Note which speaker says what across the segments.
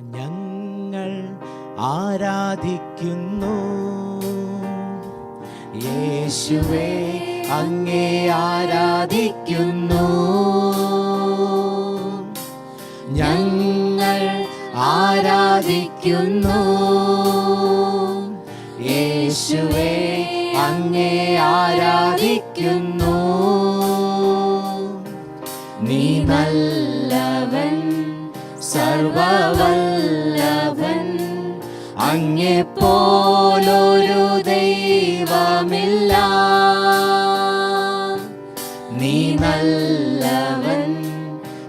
Speaker 1: ഞങ്ങൾ ആരാധിക്കുന്നു. യേശുവേ അങ്ങേ ആരാധിക്കുന്നു. ഞങ്ങൾ ആരാധിക്കുന്നു. യേശുവേ അങ്ങേ ആരാധിക്കുന്നു. നീ നല്ലവൻ സർവവല്ലഭൻ അങ്ങെ ദൈവമില്ല. നീ നല്ലവൻ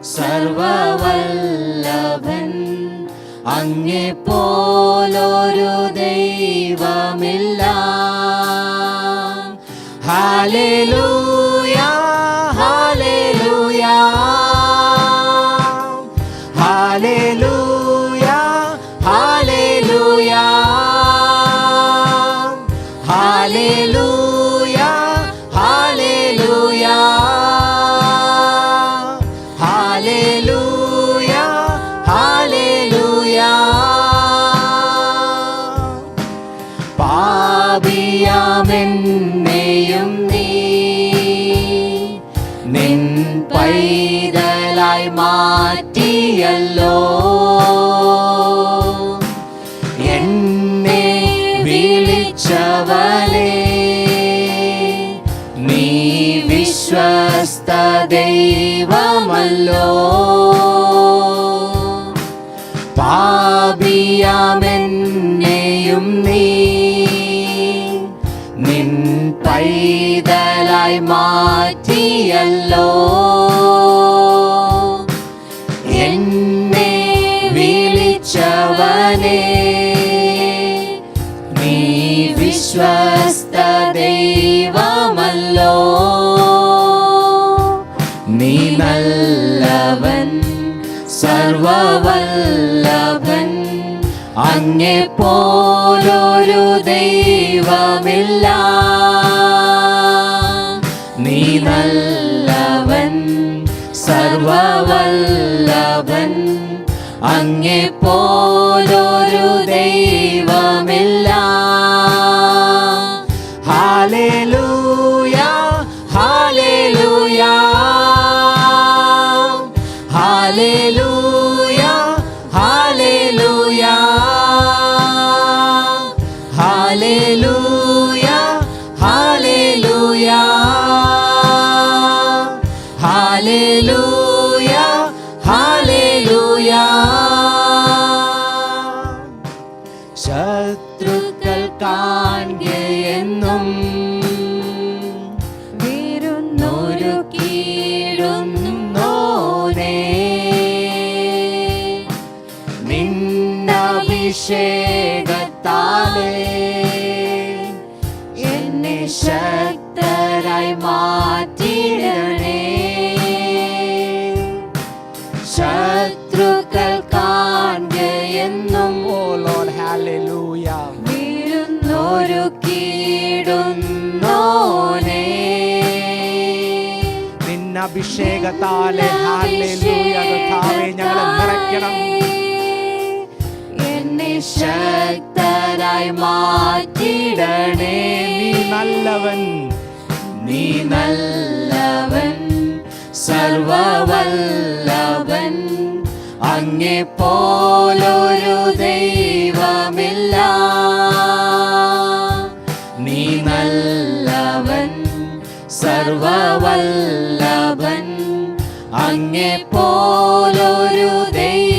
Speaker 1: സർവവല്ലഭൻ. അങ്ങെ പോലൊരു ദൈവമില്ല. ഹാലൂയ ഹാലേലൂയ. ഹാലേലൂയ. പാപിയാമെന്നെയും നീ നിൻ പൈതലായി മാറ്റിയല്ലോ. വിശ്വസ്ത ദൈവമല്ലോ. പാപിയാമെന്നെയും നീ നിൻ പൈതലായി മാറ്റിയല്ലോ. എന്നെ വിളിച്ചവനെ നല്ലവൻ സർവവല്ലഭൻ അങ്ങേ പോലൊരു ദൈവമില്ല. നീ നല്ലവൻ സർവവല്ലഭൻ അങ്ങേ പോലൊരു ദൈവമില്ല. ഹാലേലൂയ നിന്നഭിഷേകത്താലേ എന്നെ ശക്തരായി മാറ്റിയിടണേ ശത്രുക്കൾ കാണുകയെന്നും ഓ ലോഡ് ഹാലൂയ
Speaker 2: വീഴുന്നൊരു
Speaker 1: കീടുന്നോനെ. നിന്നഭിഷേകത്താലെ ഹാലൂയ കർത്താവേ ഞങ്ങളെ നിറയ്ക്കണം
Speaker 2: എന്നെ
Speaker 1: മാറ്റിടണേ. നീ നല്ലവൻ. നീ നല്ലവൻ. സർവവല്ലവൻ. അങ്ങെ പോലൊരു ദൈവമില്ല. നീ നല്ലവൻ. സർവവല്ലഭൻ അങ്ങെ പോലൊരു ദൈവമില്ല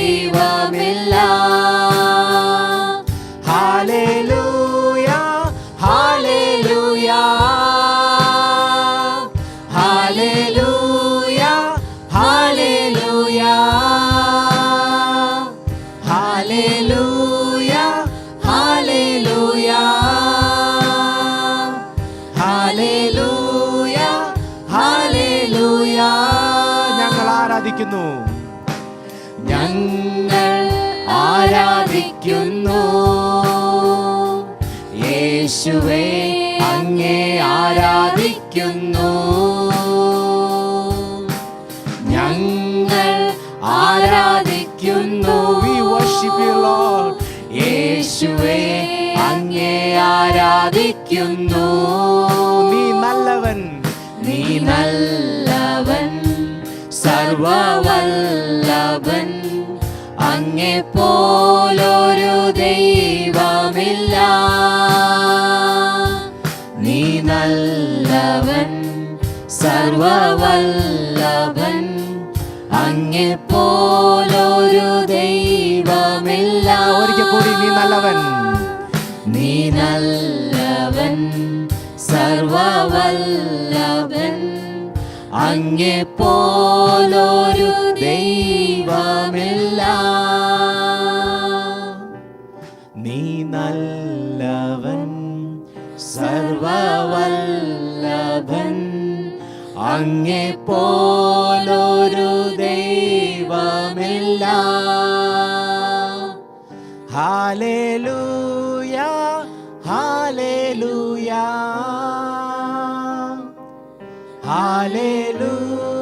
Speaker 1: ആരാധിക്കുന്നു? ഞങ്ങൾ ആരാധിക്കുന്നു. യേശുവേ അങ്ങേ ആരാധിക്കുന്നു. ഞങ്ങൾ ആരാധിക്കുന്നു. യേശുവേ അങ്ങേ ആരാധിക്കുന്നു.
Speaker 2: നീ നല്ലവൻ.
Speaker 1: നീ നല്ലവൻ സർവവല്ലഭൻ. അങ്ങേ പോലൊരു ദൈവമില്ല. നീ നല്ലവൻ സർവവല്ലഭൻ. അങ്ങേ പോലൊരു ദൈവമില്ല.
Speaker 2: ഒരിക്കൽ കൂടി നീ നല്ലവൻ.
Speaker 1: നീ നല്ലവൻ സർവവല്ലഭൻ. അങ്ങേ പോലൊരു ദൈവമില്ല.
Speaker 2: നീ നല്ലവൻ
Speaker 1: സർവവല്ലഭൻ. അങ്ങേ പോലൊരു ദൈവമില്ല.
Speaker 2: Hallelujah hallelujah. ഹാലേലൂയ